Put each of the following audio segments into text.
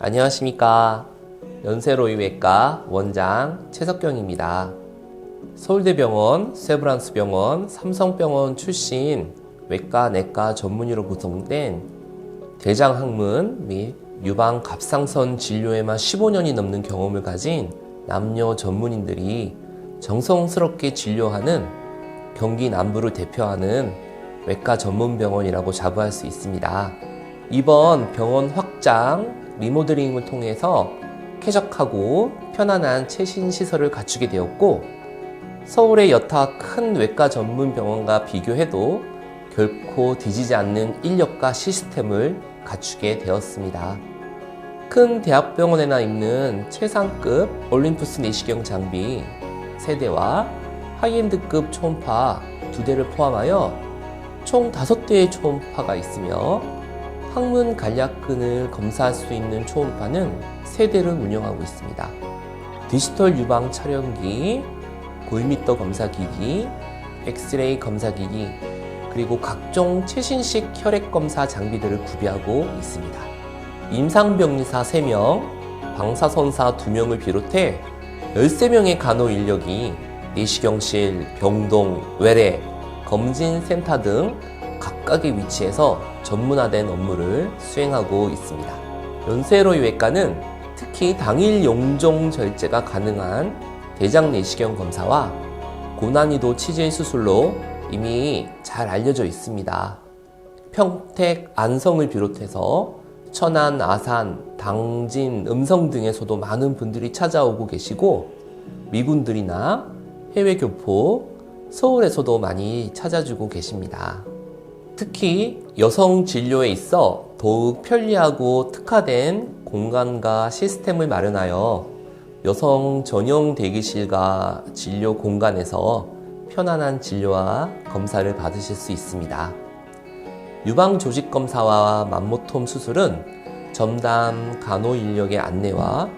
안녕하십니까. 연세로이외과 원장 최석경입니다. 서울대병원, 세브란스병원, 삼성병원 출신 외과, 내과 전문의로 구성된 대장학문 및 유방 갑상선 진료에만 15년이 넘는 경험을 가진 남녀 전문인들이 정성스럽게 진료하는 경기 남부를 대표하는 외과 전문 병원이라고 자부할 수 있습니다. 이번 병원 확장, 리모델링을 통해서 쾌적하고 편안한 최신 시설을 갖추게 되었고, 서울의 여타 큰 외과 전문 병원과 비교해도 결코 뒤지지 않는 인력과 시스템을 갖추게 되었습니다. 큰 대학병원에나 있는 최상급 올림푸스 내시경 장비 세대와 하이엔드급 초음파 두 대를 포함하여 총 다섯 대의 초음파가 있으며 항문 간략근을 검사할 수 있는 초음파는 세 대를 운영하고 있습니다. 디지털 유방 촬영기, 골미터 검사기기, 엑스레이 검사기기, 그리고 각종 최신식 혈액 검사 장비들을 구비하고 있습니다. 임상병리사 3명, 방사선사 2명을 비롯해 13명의 간호 인력이 내시경실, 병동, 외래, 검진센터 등 각각의 위치에서 전문화된 업무를 수행하고 있습니다. 연세로이 외과는 특히 당일 용종 절제가 가능한 대장 내시경 검사와 고난이도 치질 수술로 이미 잘 알려져 있습니다. 평택, 안성을 비롯해서 천안, 아산, 당진, 음성 등에서도 많은 분들이 찾아오고 계시고 미군들이나 해외 교포, 서울에서도 많이 찾아주고 계십니다. 특히 여성 진료에 있어 더욱 편리하고 특화된 공간과 시스템을 마련하여 여성 전용 대기실과 진료 공간에서 편안한 진료와 검사를 받으실 수 있습니다. 유방 조직 검사와 맘모톰 수술은 전담 간호 인력의 안내와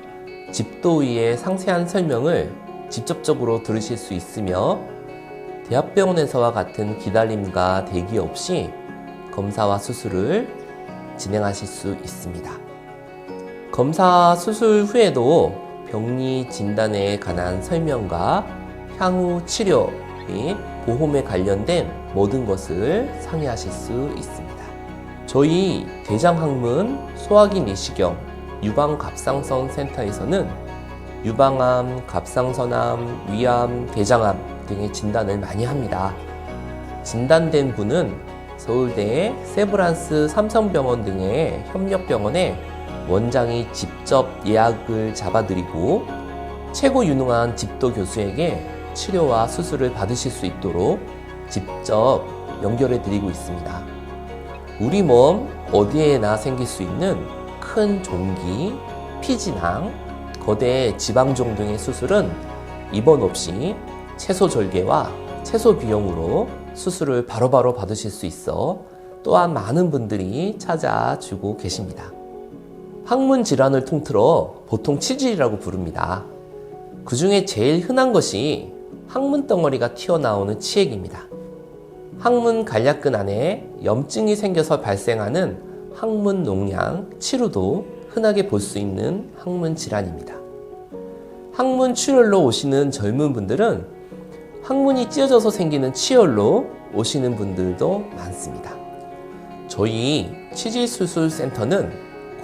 집도의의 상세한 설명을 직접적으로 들으실 수 있으며 대학병원에서와 같은 기다림과 대기 없이 검사와 수술을 진행하실 수 있습니다. 검사 수술 후에도 병리 진단에 관한 설명과 향후 치료 및 보험에 관련된 모든 것을 상의하실 수 있습니다. 저희 대장학문 소화기 내시경 유방갑상선 센터에서는 유방암, 갑상선암, 위암, 대장암 등의 진단을 많이 합니다. 진단된 분은 서울대, 세브란스, 삼성병원 등의 협력병원에 원장이 직접 예약을 잡아드리고 최고 유능한 집도 교수에게 치료와 수술을 받으실 수 있도록 직접 연결해 드리고 있습니다. 우리 몸 어디에나 생길 수 있는 큰 종기, 피진항, 거대 지방종 등의 수술은 입원 없이 채소 절개와 채소 비용으로 수술을 바로 바로 받으실 수 있어 또한 많은 분들이 찾아주고 계십니다. 항문 질환을 통틀어 보통 치질이라고 부릅니다. 그 중에 제일 흔한 것이 항문 덩어리가 튀어나오는 치액입니다. 항문 간략근 안에 염증이 생겨서 발생하는 항문 농양, 치루도 흔하게 볼 수 있는 항문 질환입니다. 항문 출혈로 오시는 젊은 분들은 항문이 찢어져서 생기는 치열로 오시는 분들도 많습니다. 저희 치질수술센터는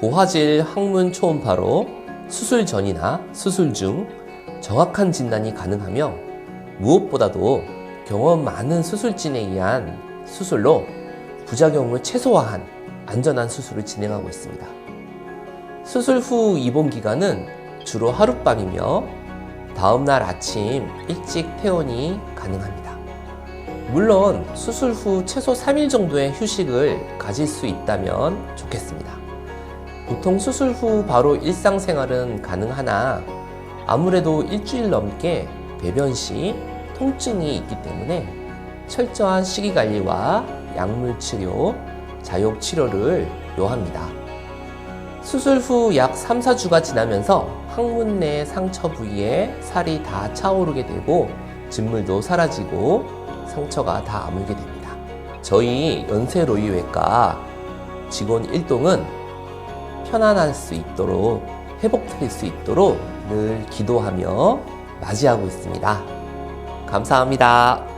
고화질 항문 초음파로 수술 전이나 수술 중 정확한 진단이 가능하며 무엇보다도 경험 많은 수술진에 의한 수술로 부작용을 최소화한 안전한 수술을 진행하고 있습니다. 수술 후 입원 기간은 주로 하룻밤이며 다음날 아침 일찍 퇴원이 가능합니다. 물론 수술 후 최소 3일 정도의 휴식을 가질 수 있다면 좋겠습니다. 보통 수술 후 바로 일상생활은 가능하나 아무래도 일주일 넘게 배변 시 통증이 있기 때문에 철저한 식이 관리와 약물 치료, 자욕 치료를 요합니다. 수술 후 약 3, 4주가 지나면서 항문 내 상처 부위에 살이 다 차오르게 되고 진물도 사라지고 상처가 다 아물게 됩니다. 저희 연세로이외과 직원 1동은 편안할 수 있도록 회복될 수 있도록 늘 기도하며 맞이하고 있습니다. 감사합니다.